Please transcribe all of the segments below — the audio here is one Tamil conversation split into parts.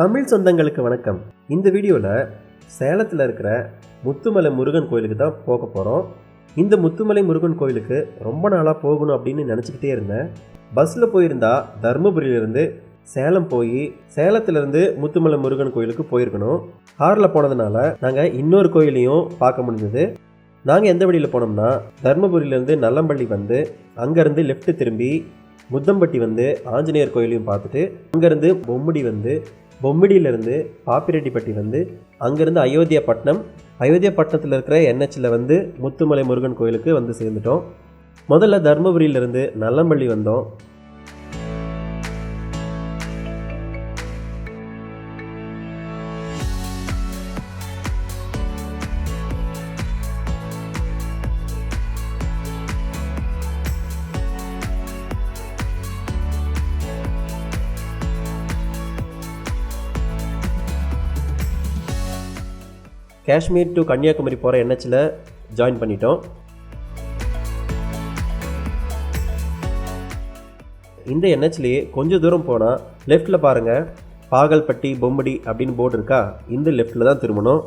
தமிழ் சொந்தங்களுக்கு வணக்கம். இந்த வீடியோவில் சேலத்தில் இருக்கிற முத்துமலை முருகன் கோயிலுக்கு தான் போக போகிறோம் இந்த முத்துமலை முருகன் கோயிலுக்கு ரொம்ப நாளாக போகணும் அப்படின்னு நினச்சிக்கிட்டே இருந்தேன். பஸ்ஸில் போயிருந்தா தருமபுரியிலேருந்து சேலம் போய் சேலத்திலேருந்து முத்துமலை முருகன் கோயிலுக்கு போயிருக்கணும். காரில் போனதுனால நாங்கள் இன்னொரு கோயிலையும் பார்க்க முடிஞ்சது. நாங்கள் எந்த வழியில் போனோம்னா தருமபுரியிலேருந்து நல்லம்பள்ளி வந்து அங்கேருந்து லெஃப்ட் திரும்பி முத்தம்பட்டி வந்து ஆஞ்சநேயர் கோயிலையும் பார்த்துட்டு அங்கேருந்து பொம்முடி வந்து பொம்மிடியிலேருந்து பாப்பிரெட்டிப்பட்டி வந்து அங்கேருந்து அயோத்தியா பட்டினம் அயோத்தியா பட்டணத்தில் இருக்கிற என்ஹெச்சில் வந்து முத்துமலை முருகன் கோயிலுக்கு வந்து சேர்ந்துட்டோம். முதல்ல தருமபுரியிலேருந்து நல்லம்பள்ளி வந்தோம். காஷ்மீர் டு கன்னியாகுமரி போகிற என்ஹெச்சில் ஜாயின் பண்ணிட்டோம். இந்த என்ஹெச்லேயே கொஞ்சம் தூரம் போனால் லெஃப்ட்டில் பாருங்கள் பாகல்பட்டி பொம்மடி அப்படின்னு போர்டு இருக்கா? இந்த லெஃப்ட்டில் தான் திரும்பணும்.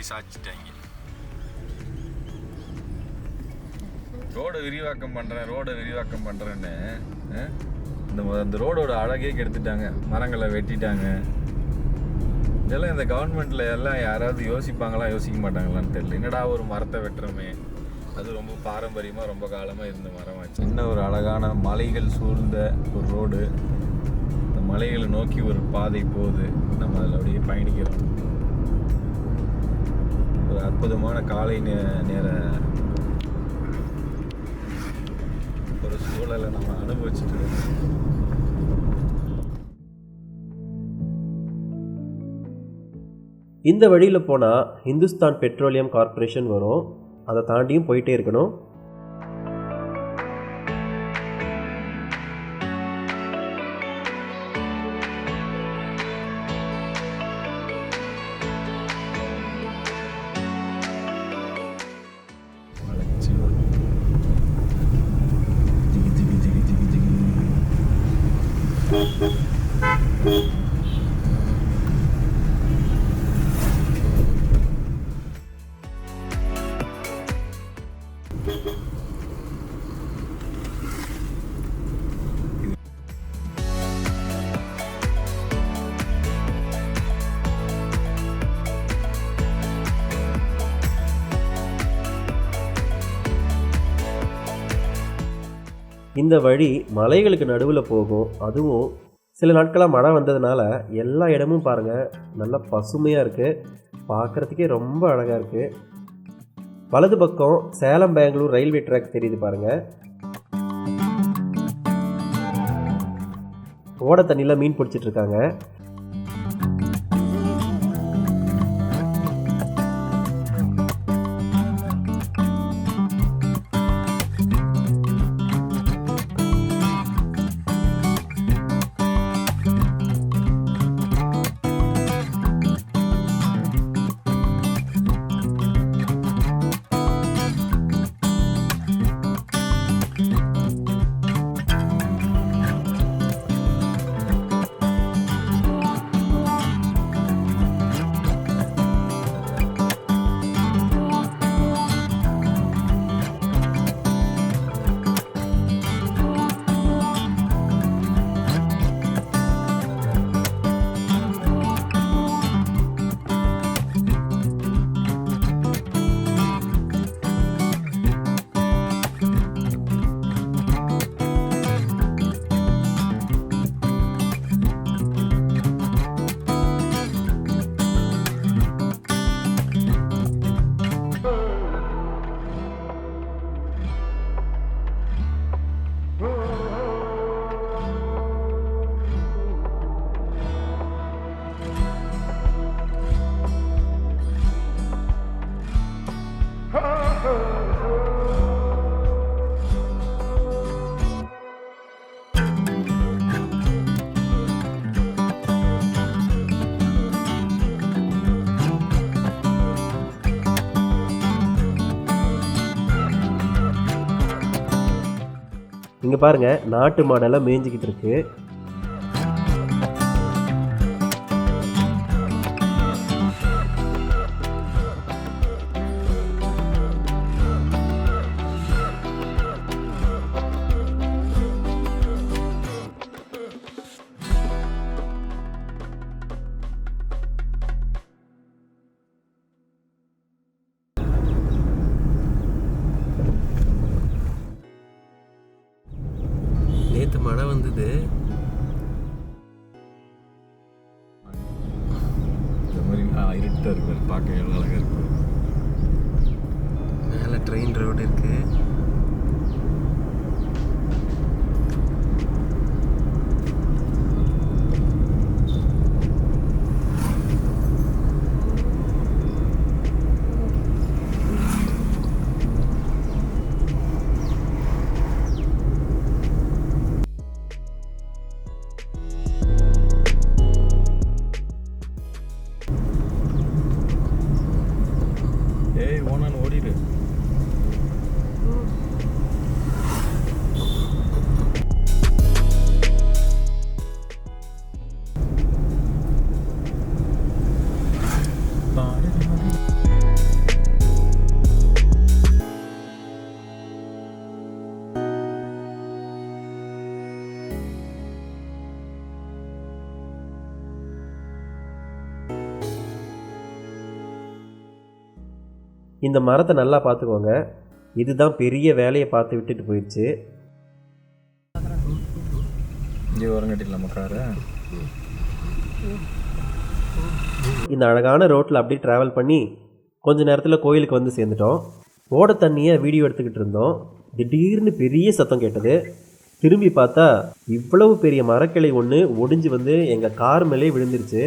வெட்டி சாய்ச்சிட்டாங்க ரோடை விரிவாக்கம் பண்ணுறேன் ரோடை விரிவாக்கம் பண்ணுறேன்னு இந்த அந்த ரோடோட அழகே கெடுத்துட்டாங்க. மரங்களை வெட்டிட்டாங்க. இதெல்லாம் இந்த கவர்மெண்ட்டில் எல்லாம் யாராவது யோசிப்பாங்களா யோசிக்க மாட்டாங்களான்னு தெரியல. என்னடா ஒரு மரத்தை வெட்டுறோமே. அது ரொம்ப பாரம்பரியமாக ரொம்ப காலமாக இருந்த மரமாச்சு. என்ன ஒரு அழகான மலைகள் சூழ்ந்த ஒரு ரோடு. இந்த மலைகளை நோக்கி ஒரு பாதை போகுது. நம்ம அதில் அப்படியே பயணிக்கிறோம். அற்புதமான காலை நே நேர ஒரு சூழலை நம்ம அனுபவிச்சுட்டு இருக்கோம் இந்த வழியில் போனால் இந்துஸ்தான் பெட்ரோலியம் கார்ப்பரேஷன் வரும். அதை தாண்டியும் போயிட்டே இருக்கணும். இந்த வழி மலைகளுக்கு நடுவில் போகும். அதுவும் சில நாட்களாக மழை வந்ததுனால எல்லா இடமும் பாருங்கள் நல்லா பசுமையாக இருக்குது பார்க்குறதுக்கே ரொம்ப அழகாக இருக்குது வலது பக்கம் சேலம் பெங்களூர் ரயில்வே ட்ராக் தெரியுது பாருங்கள் ஓட தண்ணியில் மீன் பிடிச்சிட்டு இங்கே பாருங்க நாட்டு மாடெல்லாம் மேய்ஞ்சிக்கிட்டு இருக்குது இந்த மரத்தை நல்லா பார்த்துக்கோங்க. இதுதான் பெரிய வேலையை பார்த்து விட்டுட்டு போயிடுச்சு. இந்த அழகான ரோட்டில் அப்படியே ட்ராவல் பண்ணி கொஞ்ச நேரத்தில் கோயிலுக்கு வந்து சேர்ந்துட்டோம். ஓட தண்ணியை வீடியோ எடுத்துக்கிட்டு இருந்தோம். திடீர்னு பெரிய சத்தம் கேட்டது. திரும்பி பார்த்தா இவ்வளவு பெரிய மரக்கிளை ஒன்று ஒடிஞ்சு வந்து எங்கள் கார் மேலே விழுந்துருச்சு.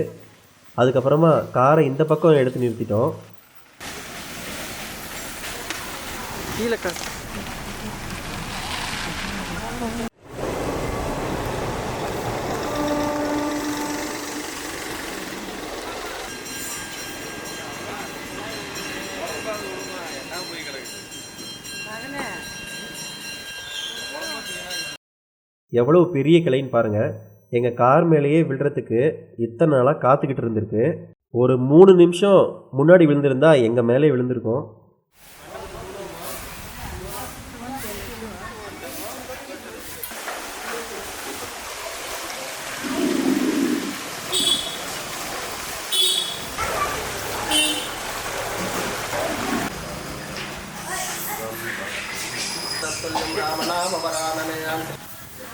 அதுக்கப்புறமா காரை இந்த பக்கம் எடுத்து நிறுத்திட்டோம். எவ்வளோ பெரிய கிளைன்னு பாருங்கள் எங்கள் கார் மேலேயே விழுறதுக்கு இத்தனை நாளாக காத்துக்கிட்டு இருந்திருக்கு. ஒரு மூணு நிமிஷம் முன்னாடி விழுந்திருந்தா எங்கள் மேலே விழுந்திருக்கோம்.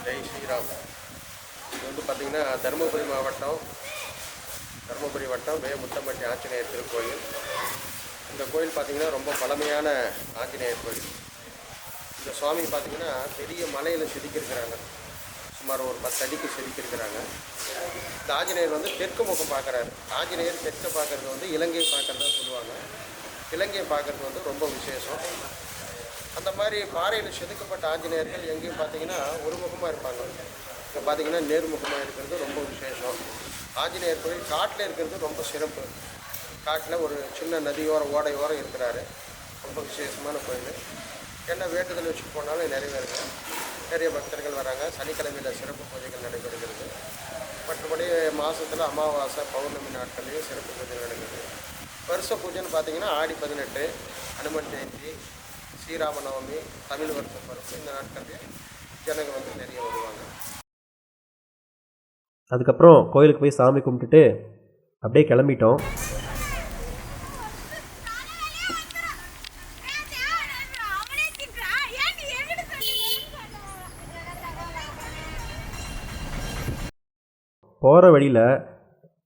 ஜெய் ஸ்ரீராம். இது வந்து பார்த்திங்கன்னா தருமபுரி மாவட்டம் தருமபுரி வட்டம் வே முத்தம்பட்டி ஆஞ்சநேயர் திருக்கோயில். இந்த கோயில் பார்த்திங்கன்னா ரொம்ப பழமையான ஆஞ்சநேயர் கோயில். இந்த சுவாமி பார்த்திங்கன்னா பெரிய மலையில் செதுக்கியிருக்கிறாங்க. சுமார் ஒரு பத்து அடிக்கு செதுக்கியிருக்கிறாங்க. இந்த ஆஞ்சநேயர் வந்து தெற்கு முகம் பார்க்குறாரு. ஆஞ்சநேயர் தெற்கு பார்க்குறது வந்து இலங்கை பார்க்குறதா சொல்லுவாங்க. இலங்கையை பார்க்குறது வந்து ரொம்ப விசேஷம். அந்த மாதிரி பாறையில் செதுக்கப்பட்ட ஆஞ்சநேயர்கள் எங்கேயும் பார்த்தீங்கன்னா ஒருமுகமாக இருப்பாங்க. இப்போ பார்த்தீங்கன்னா நேர்முகமாக இருக்கிறது ரொம்ப விசேஷம். ஆஞ்சநேயர் கோயில் காட்டில் இருக்கிறது ரொம்ப சிறப்பு. காட்டில் ஒரு சின்ன நதியோரம் ஓடையோரம் இருக்கிறாரு. ரொம்ப விசேஷமான கோயில். என்ன வேண்டுதல் வச்சு போனாலும் நிறைவேறுங்க. நிறைய பக்தர்கள் வராங்க. சனிக்கிழமையில் சிறப்பு பூஜைகள் நடைபெறுகிறது. மற்றபடி மாதத்தில் அமாவாசை பௌர்ணமி நாட்கள்லேயும் சிறப்பு பூஜை நடக்குது. வருஷ பூஜைன்னு பார்த்தீங்கன்னா ஆடி பதினெட்டு அனுமன் ஜெயந்தி ஸ்ரீராம நவமி தமிழ் வருஷம் பிறப்பு இந்த நாட்களில் ஜனங்க வந்து நிறைய வருவாங்க. அதுக்கப்புறம் கோயிலுக்கு போய் சாமி கும்பிட்டுட்டு அப்படியே கிளம்பிட்டோம். போகிற வழியில்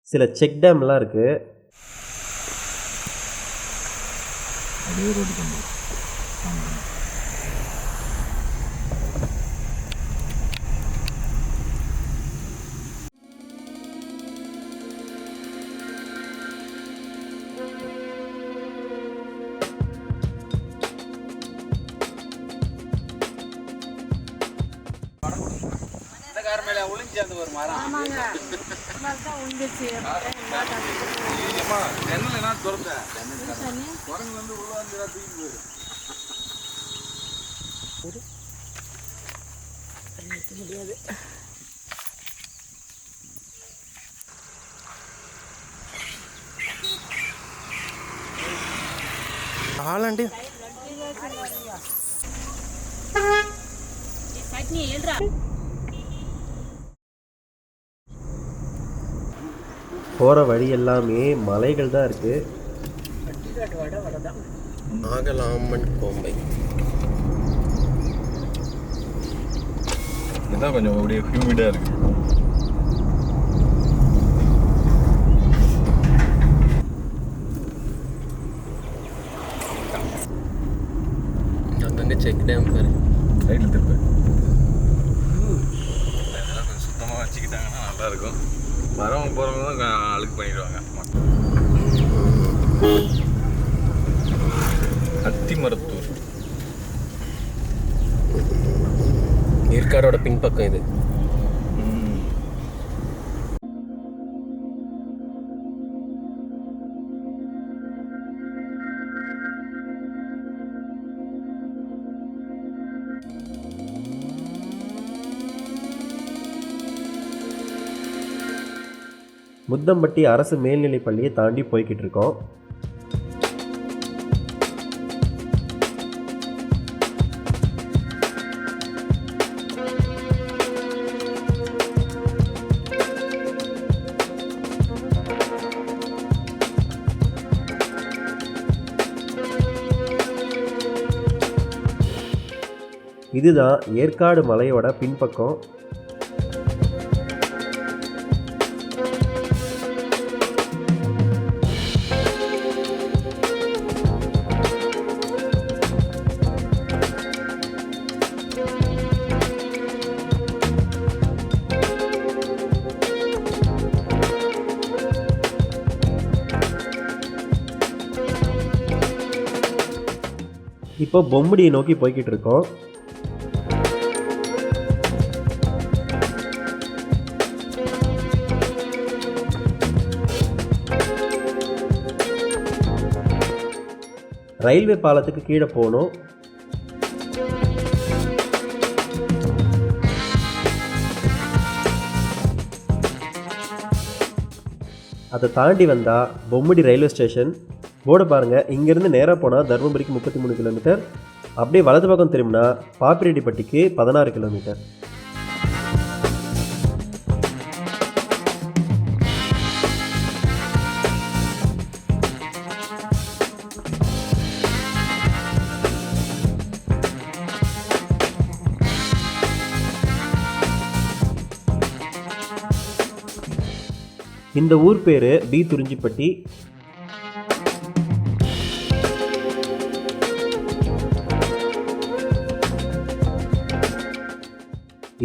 சில செக் டேம்லாம் இருக்குது ஜன்னல் என்ன குரங்கு வந்து உள்ள தூக்கி போயிடும் ஆளாண்டு. போகிற வழி எல்லாமே மலைகள் தான் இருக்குது நாகலாமன் கோம்பை. இதுதான் கொஞ்சம் அப்படியே ஹியூமிடாக இருக்கு. அங்கங்கே செக் டேம் பாரு. ரைட்டில் திருப்ப. இதெல்லாம் கொஞ்சம் சுத்தமாக வச்சுக்கிட்டாங்கன்னா நல்லா இருக்கும். வரவங்க போகிறவங்க தான் அழுக்கு பண்ணிடுவாங்க. அத்திமரத்தூர் ஏற்காடோட பின்பக்கம் இது. முத்தம்பட்டி அரசு மேல்நிலைப் பள்ளியை தாண்டி போய்கிட்டு இருக்கோம். இதுதான் ஏற்காடு மலையோட பின்பக்கம். இப்போ பொம்படியை நோக்கி போய்கிட்டு இருக்கோம். ரயில்வே பாலத்துக்கு கீழே போகணும். அதை தாண்டி வந்தால் பொம்முடி ரயில்வே ஸ்டேஷன். போர்டை பாருங்கள் இங்கேருந்து நேராக போனால் தருமபுரிக்கு முப்பத்தி மூணு கிலோமீட்டர் அப்படியே வலது பக்கம் திரும்பினா பாப்பிரெட்டிப்பட்டிக்கு பதினாறு கிலோமீட்டர் இந்த ஊர் பேர் பி துறிஞ்சிப்பட்டி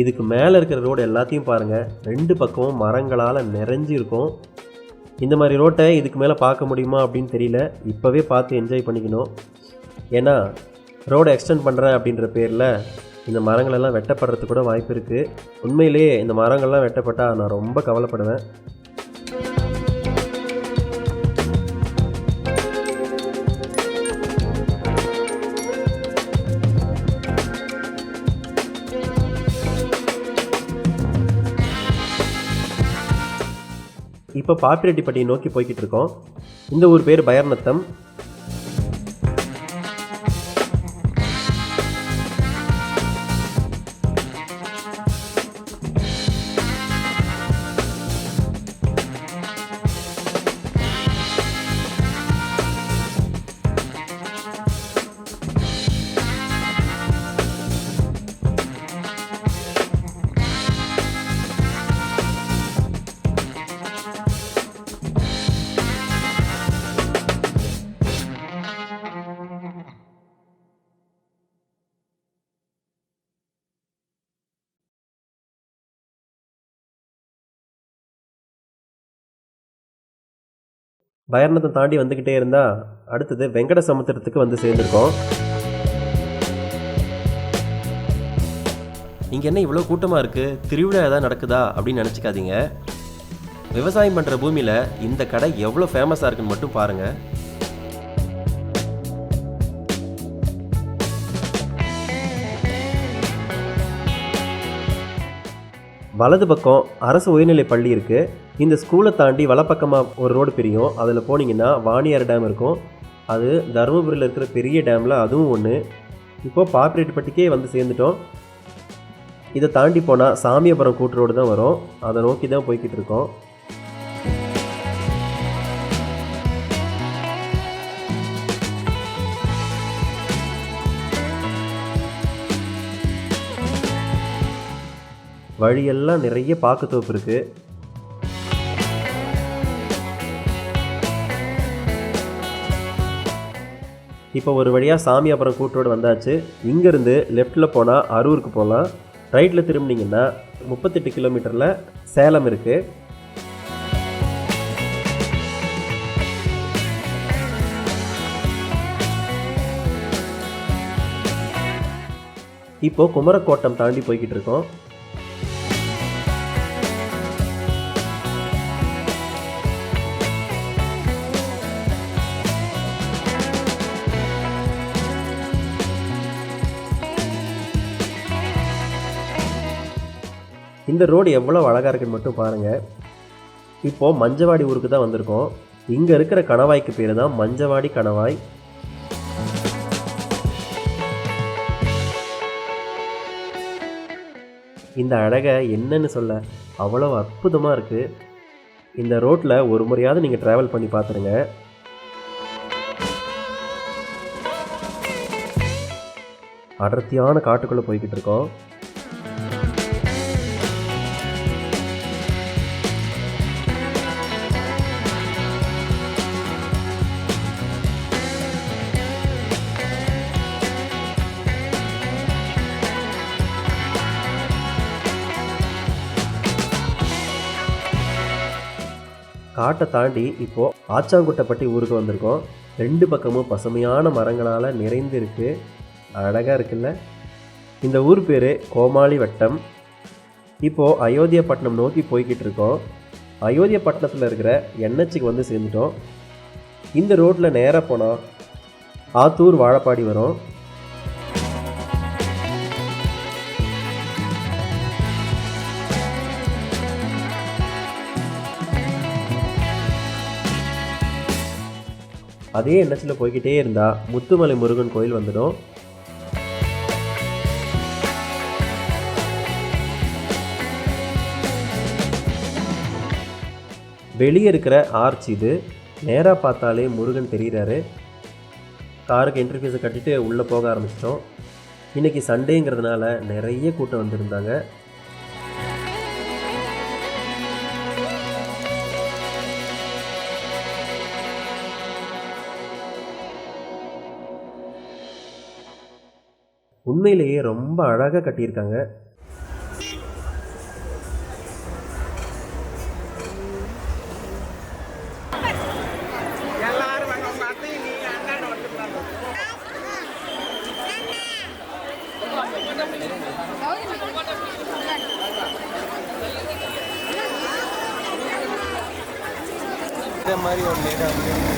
இதுக்கு மேலே இருக்கிற ரோடு எல்லாத்தையும் பாருங்கள் ரெண்டு பக்கமும் மரங்களால் நிறைஞ்சு இருக்கும் இந்த மாதிரி ரோட்டை இதுக்கு மேலே பார்க்க முடியுமா அப்படின்னு தெரியல. இப்போவே பார்த்து என்ஜாய் பண்ணிக்கணும். ஏன்னா ரோடை எக்ஸ்டெண்ட் பண்ணுறேன் அப்படின்ற பேரில் இந்த மரங்களெல்லாம் வெட்டப்படுறதுக்கு கூட வாய்ப்பு இருக்குது உண்மையிலேயே இந்த மரங்கள்லாம் வெட்டப்பட்டால் நான் ரொம்ப கவலைப்படுவேன். இப்போ பாப்பிரெட்டிப்பட்டியை நோக்கி போய்கிட்டு இருக்கோம். இந்த ஊர் பேர் பயர்நத்தம். பயணத்தை தாண்டி வந்துக்கிட்டே இருந்தால் அடுத்தது வெங்கட சமுத்திரத்துக்கு வந்து சேர்ந்துருக்கோம். இங்கே என்ன இவ்வளோ கூட்டமாக இருக்குது திருவிழா ஏதாவது நடக்குதா? அப்படின்னு நினச்சிக்காதீங்க. விவசாயம் பண்ணுற பூமியில் இந்த கடை எவ்வளோ ஃபேமஸாக இருக்குன்னு மட்டும் பாருங்கள் வலது பக்கம் அரசு உயர்நிலைப் பள்ளி இருக்குது இந்த ஸ்கூலை தாண்டி வலப்பக்கமாக ஒரு ரோடு பிரியும். அதில் போனீங்கன்னா வாணியார் டேம் இருக்கும். அது தருமபுரியில் இருக்கிற பெரிய டேமில் அதுவும் ஒன்று இப்போது பாப்பிரெட்டிப்பட்டிக்கே வந்து சேர்ந்துட்டோம். இதை தாண்டி போனால் சாமியபுரம் கூட்டு ரோடு தான் வரும். அதை நோக்கி தான் போய்கிட்டு இருக்கோம். வழியெல்லாம் நிறைய பாக்குத்தோப்பு இருக்குது இப்போ ஒரு வழியாக சாமி அப்புறம் கூட்டோடு வந்தாச்சு. இங்கேருந்து லெஃப்ட்டில் போனால் அரூருக்கு போகலாம் ரைட்டில் திரும்பினீங்கன்னா முப்பத்தெட்டு கிலோமீட்டரில் சேலம் இருக்குது இப்போ குமரக்கோட்டம் தாண்டி போய்கிட்டு இருக்கோம். இந்த ரோடு எவ்வளோ அழகாக இருக்குன்னு மட்டும் பாருங்கள் இப்போது மஞ்சவாடி ஊருக்கு தான் வந்திருக்கோம். இங்கே இருக்கிற கணவாய்க்கு பேர் தான் மஞ்சவாடி கணவாய். இந்த அழகை என்னன்னு சொல்ல அவ்வளோ அற்புதமாக இருக்குது இந்த ரோட்டில் ஒரு முறையாவது நீங்கள் ட்ராவல் பண்ணி பார்த்துருங்க அடர்த்தியான காட்டுக்குள்ளே போய்கிட்டு இருக்கோம். காட்டை தாண்டி இப்போது ஆச்சாங்குட்டைப்பட்டி ஊருக்கு வந்திருக்கோம். ரெண்டு பக்கமும் பசுமையான மரங்களால் நிறைந்திருக்கு. அழகாக இருக்குல்ல? இந்த ஊர் பேர் கோமாளி வட்டம் இப்போது அயோத்தியப்பட்டினம் நோக்கி போய்கிட்டு இருக்கோம். அயோத்தியப்பட்டினத்தில் இருக்கிற என்ஹெச்சுக்கு வந்து சேர்ந்துட்டோம். இந்த ரோட்டில் நேராக போனால் ஆத்தூர் வாழப்பாடி வரும். அதே எண்ணத்தில் போய்கிட்டே இருந்தால் முத்துமலை முருகன் கோயில் வந்துடும். வெளியே இருக்கிற ஆர்ச் இது. நேராக பார்த்தாலே முருகன் தெரிகிறாரு காருக்கு என்ட்ரி ஃபீஸை கட்டிட்டு உள்ளே போக ஆரம்பிச்சிட்டோம். இன்றைக்கி சண்டேங்கிறதுனால நிறைய கூட்டம் வந்திருந்தாங்க. உண்மையிலேயே ரொம்ப அழகாக கட்டியிருக்காங்க. இந்த மாதிரி ஒரு வந்து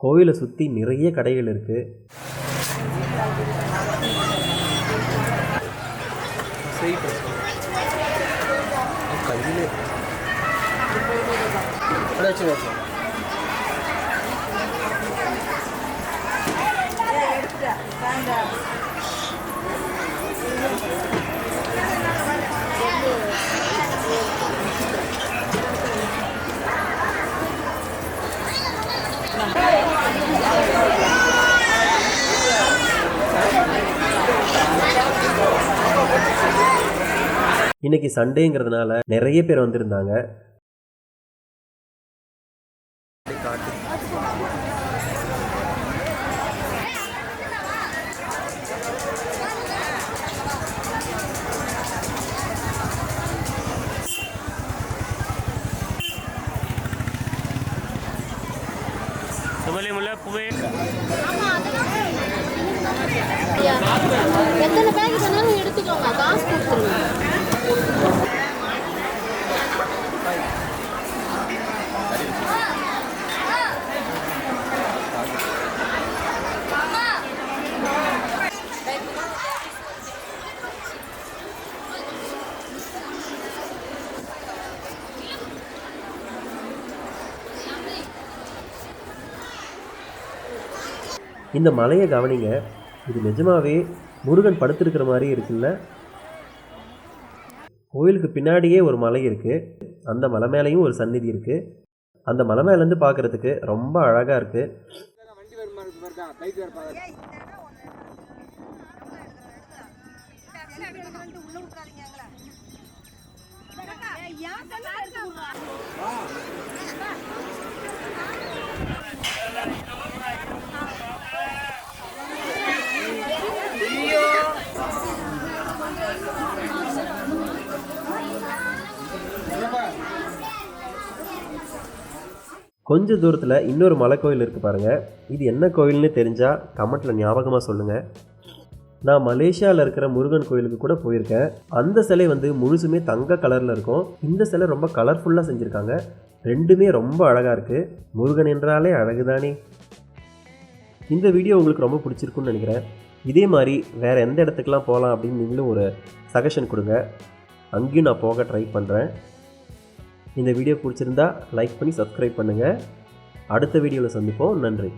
கோயிலை சுற்றி நிறைய கடைகள் இருக்குது கையில் வச்சு வச்சு இன்னைக்கு சண்டேங்கிறதுனால நிறைய பேர் வந்திருந்தாங்க. எத்தனை பேக் சொன்னாலும் எடுத்துக்கோங்க. காசு கொடுத்துருங்க. இந்த மலையை கவனிங்க. இது நிஜமாவே முருகன் படுத்திருக்கிற மாதிரி இருக்குல்ல? கோயிலுக்கு பின்னாடியே ஒரு மலை இருக்குது அந்த மலை மேலேயும் ஒரு சந்நிதி இருக்குது அந்த மலை மேலேருந்து பார்க்குறதுக்கு ரொம்ப அழகாக இருக்குது கொஞ்சம் தூரத்தில் இன்னொரு மலை கோயில் இருக்குது பாருங்கள் இது என்ன கோயில்னு தெரிஞ்சால் கமெண்ட்டில் ஞாபகமாக சொல்லுங்கள் நான் மலேசியாவில் இருக்கிற முருகன் கோயிலுக்கு கூட போயிருக்கேன். அந்த சிலை வந்து முழுசுமே தங்க கலரில் இருக்கும். இந்த சிலை ரொம்ப கலர்ஃபுல்லாக செஞ்சுருக்காங்க. ரெண்டுமே ரொம்ப அழகாக இருக்குது முருகன் என்றாலே அழகு தானே இந்த வீடியோ உங்களுக்கு ரொம்ப பிடிச்சிருக்குன்னு நினைக்கிறேன். இதே மாதிரி வேறு எந்த இடத்துக்குலாம் போகலாம் அப்படின்னு நீங்களும் ஒரு சஜஷன் கொடுங்க. அங்கேயும் நான் போக ட்ரை பண்ணுறேன் இந்த வீடியோ பிடிச்சிருந்தா லைக் பண்ணி சப்ஸ்கிரைப் பண்ணுங்கள் அடுத்த வீடியோவில் சந்திப்போம். நன்றி.